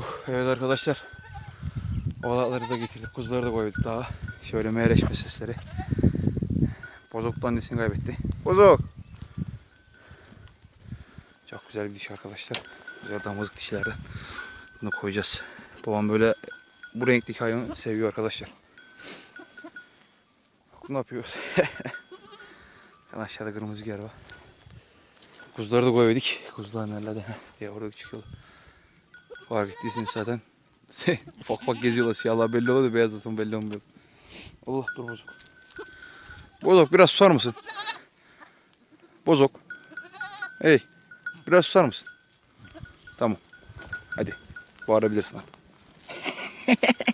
Uh, evet arkadaşlar. Oğlakları da getirdik. Kuzuları da koyduk daha. Şöyle meyleşme sesleri. Bozok da annesini kaybetti. Bozok! Çok güzel bir dişi arkadaşlar. Güzel damızlık dişilerden. Bunu koyacağız. Babam böyle bu renkteki hayvanı seviyor arkadaşlar. Bak, Ne yapıyoruz? Aşağıda kırmızı yer var. Kuzuları da koyduk. Kuzular nerede? Ya orada çıkıyor. Fark ettiyseniz zaten ufak ufak geziyorlar. Siyahlar belli oluyor beyaz zaten belli olmuyor. Allah dur bozok. Bozok biraz susar mısın? Bozok. Hey. Biraz susar mısın? Tamam. Hadi. Bağırabilirsin artık.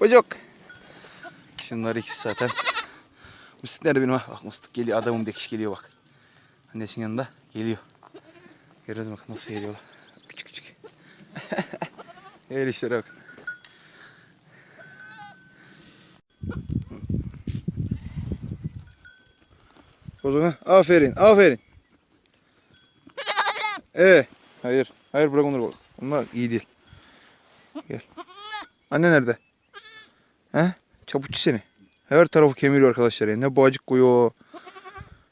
Bozok. Şunlar ikisi zaten. Mıstık nerede benim ha? Bak mıstık geliyor. Adamım dikiş geliyor bak. Annesinin yanında geliyor. Görüyoruz bak nasıl geliyorlar. El işlere bakın. O zaman aferin, aferin. Ee, hayır, hayır bırak onları. Onlar iyi değil. Gel. Anne nerede? He? Çaputçu seni. Her tarafı kemiriyor arkadaşlar. ya. Ne bağcık koyuyor,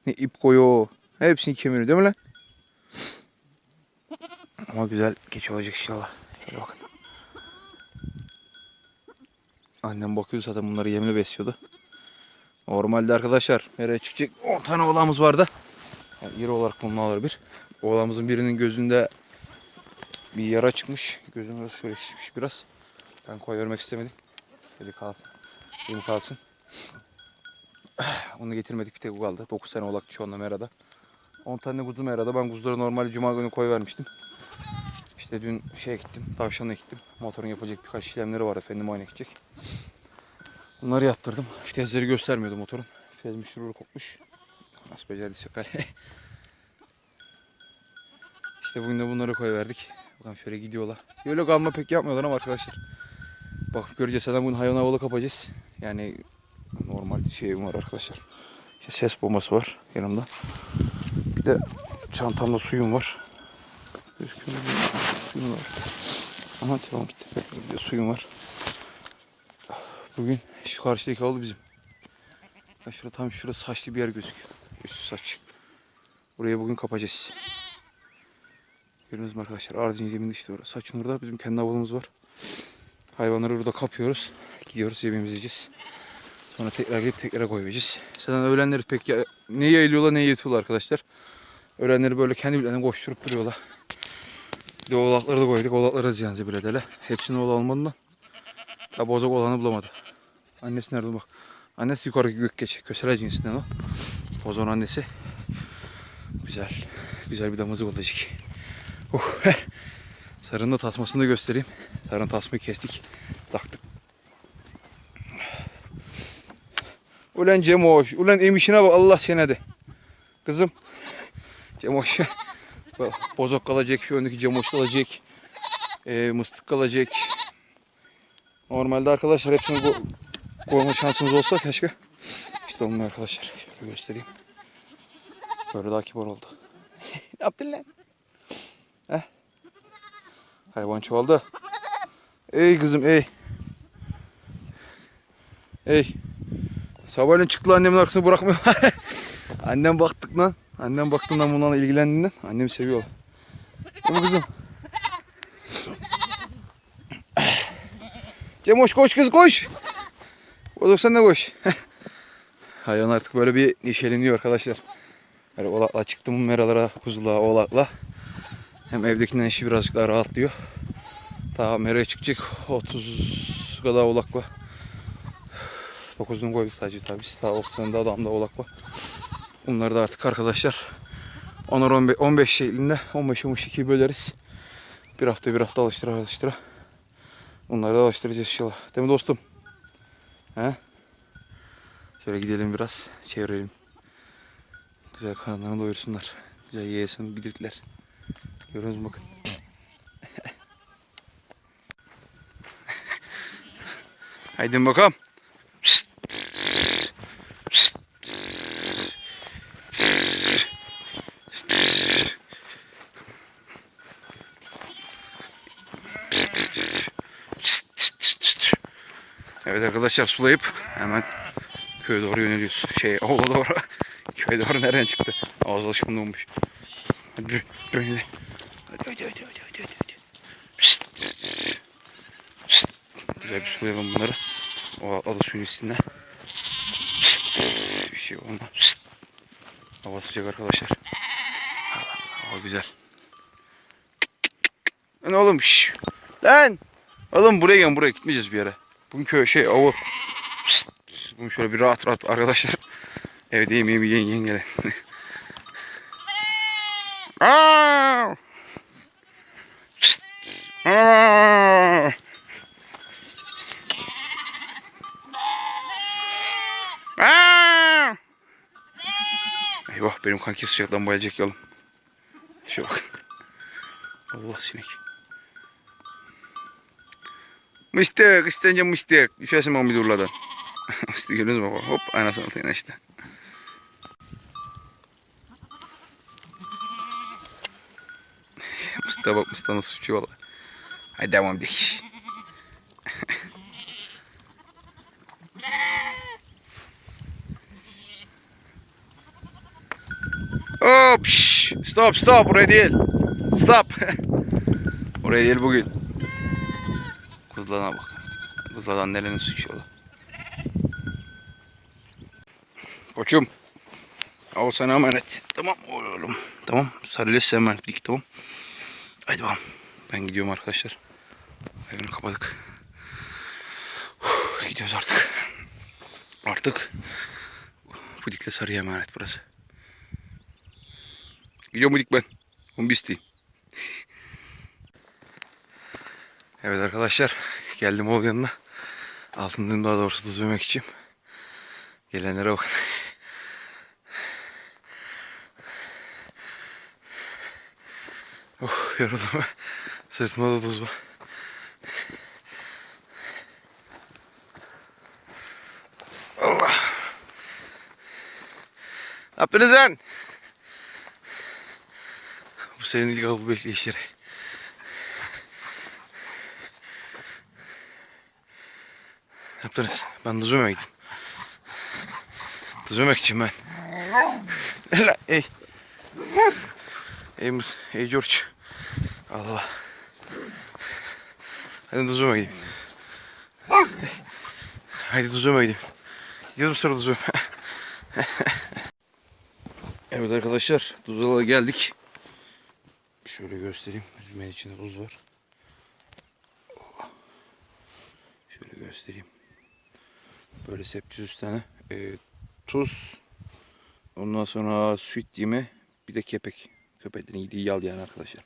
ne ip koyuyor. Hepsini kemiriyor değil mi lan? Ama güzel geç olacak inşallah. Şöyle bakın. Annem bakıyordu zaten bunları yemle besliyordu. Normalde arkadaşlar nereye çıkacak 10 tane oğlağımız vardı. Yani iri olarak bunun alır bir. Oğlağımızın birinin gözünde bir yara çıkmış. Gözüm biraz şöyle şişmiş biraz. Ben koy vermek istemedim. Dedi kalsın. Benim kalsın. Onu getirmedik bir tek o kaldı. 9 tane oğlak şu anda merada. 10 tane kuzu merada. Ben kuzuları normal cuma günü koy vermiştim. İşte dün şeye gittim. Tavşan'a gittim. Motorun yapacak birkaç işlemleri var efendim aynı gidecek. Bunları yaptırdım. Fitezleri göstermiyordu motorun. Fitez müşürürü kopmuş. Nasıl becerdiyse kale. işte bugün de bunları koy verdik. Bakın şöyle gidiyorlar. Böyle kalma pek yapmıyorlar ama arkadaşlar. Bak göreceğiz. Zaten bugün hayvan havalı kapacağız. Yani normal şeyim var arkadaşlar. İşte ses bombası var yanımda. Bir de çantamda suyum var. Suyum var. Aha tamam gitti. Bir de suyum var. Bugün şu karşıdaki avlu bizim. Ya şurada tam şurada saçlı bir yer gözüküyor. Üstü saç. Burayı bugün kapacağız. Görüyorsunuz arkadaşlar? Ardınca zeminde işte orası. Saçın orada bizim kendi avlumuz var. Hayvanları burada kapıyoruz. Gidiyoruz yemimizi yiyeceğiz. Sonra tekrar gidip tekrar koyacağız. Zaten öğlenleri pek ya, ne yayılıyorlar ne yetiyorlar arkadaşlar. Öğlenleri böyle kendi bilen koşturup duruyorlar. Bir de oğlakları da koyduk. Oğlakları da ziyan edeler. Hepsini oğlan olmadığından. Ya bozuk olanı bulamadı. Annesi nerede bak. Annesi yukarıki gök geçe. Kösele cinsinden o. Bozon annesi. Güzel. Güzel bir damızlık olacak. Uh. Sarının da tasmasını da göstereyim. Sarının tasmayı kestik. Taktık. Ulan Cemoş. Ulan emişine bak Allah seni de. Kızım. Cemoş. Bozok kalacak. Şu öndeki Cemoş kalacak. Ee, mıstık kalacak. Normalde arkadaşlar hepsini ko koyma şansımız olsa keşke. İşte onun arkadaşlar. Şöyle göstereyim. Böyle daha kibar oldu. ne yaptın lan? Heh. Hayvan çoğaldı. Ey kızım ey. Ey. Sabahleyin çıktı annemin arkasını bırakmıyor. Annem baktık lan. Annem baktığından bundan ilgilendiğinden. Annemi seviyor. Değil mi kızım? Cemoş koş kız koş. Bozuk sen de koş. Hayvan artık böyle bir neşeleniyor arkadaşlar. Böyle oğlakla çıktım meralara, kuzulara, oğlakla. Hem evdekinden işi birazcık daha rahatlıyor. Daha meraya çıkacak 30 kadar oğlak var. 9'unu koyduk sadece tabii. Daha 30 tane daha adamda oğlak var. Bunları da artık arkadaşlar 10'ar 15, 15 şeklinde 15'e 12 böleriz. Bir hafta bir hafta alıştıra alıştıra. Bunları da alıştıracağız inşallah. Değil mi dostum? He? Şöyle gidelim biraz. Çevirelim. Güzel karnlarını doyursunlar. Güzel yesin bidirtler. Görüyorsunuz bakın. Haydi bakalım. Evet arkadaşlar sulayıp hemen köye doğru yöneliyoruz. Şey avla doğru. Köye doğru nereden çıktı? Ağız alışkanlığı olmuş. Hadi dön, hadi. Hadi hadi hadi hadi hadi. Pişt. Pişt. Güzel bir sulayalım bunları. O adı suyun üstünden. Pişt. Bir şey olmaz. Pişt. Hava sıcak arkadaşlar. Hava güzel. Lan oğlum şş. Lan. Oğlum buraya gel buraya gitmeyeceğiz bir yere. Bugün köy şey avul. Pişt. Bugün şöyle bir rahat rahat arkadaşlar. Evde yemeği bir yiyin yiyin gelin. Aa! Pişt. Aa! Aa! Eyvah benim kanki sıcaktan bayılacak yalım. Şuna bak. Allah sinek. Mıstık, istence mıstık. Düşersin Mahmut Urla'dan. mıstık gördünüz mü baba? Hop anasını altına işte. Mıstığa bak mıstığa nasıl uçuyor valla. Hadi devam edelim. Hop, şş, stop, stop, oraya değil. Stop. oraya değil bugün. Kızlarına bak. Kızlar annelerini sıçıyorlar. Koçum. Al sana emanet. Tamam oğlum. Tamam. Sarıyla size emanetlik tamam. Haydi bakalım. Ben gidiyorum arkadaşlar. Evini kapadık. Uf, gidiyoruz artık. Artık Pudik'le sarıya emanet burası. Gidiyor mu dik ben? Onu isteyeyim. Evet arkadaşlar. Geldim oğul yanına. Altındayım daha doğrusu tuz vermek için. Gelenlere bakın. Oh yoruldum. Sırtımda da tuz var. Allah. Ne yaptınız lan? Bu senin ilk avı bekleyişleri. Yaptınız? Ben tuz vermeye gittim. Vermek için ben. Ela, ey. Ey Mus, ey George. Allah. Hadi tuz vermeye gideyim. Haydi tuz vermeye gideyim. Gidiyorum sonra vermeye. Evet arkadaşlar, Tuzla'ya geldik. Şöyle göstereyim. Üzümün içinde tuz var. Şöyle göstereyim. Böyle 800 tane e, tuz. Ondan sonra süt yemi. Bir de kepek. Köpeklerin yediği yal yani arkadaşlar.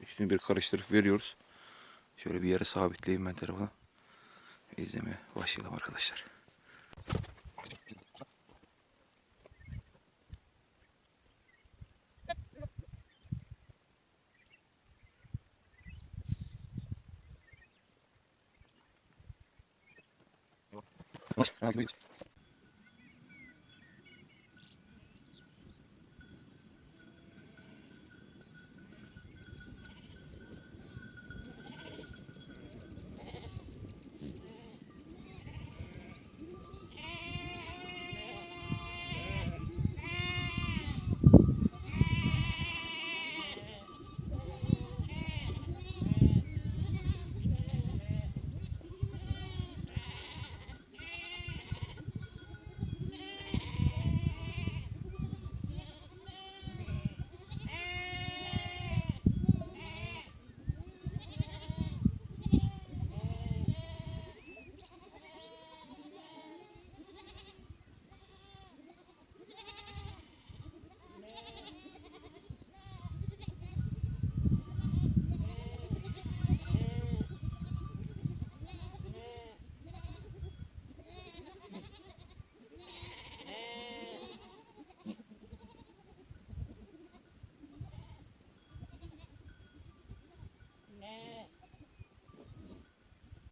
Üçünü bir karıştırıp veriyoruz. Şöyle bir yere sabitleyeyim ben telefonu. İzlemeye başlayalım arkadaşlar. Nossa, é uma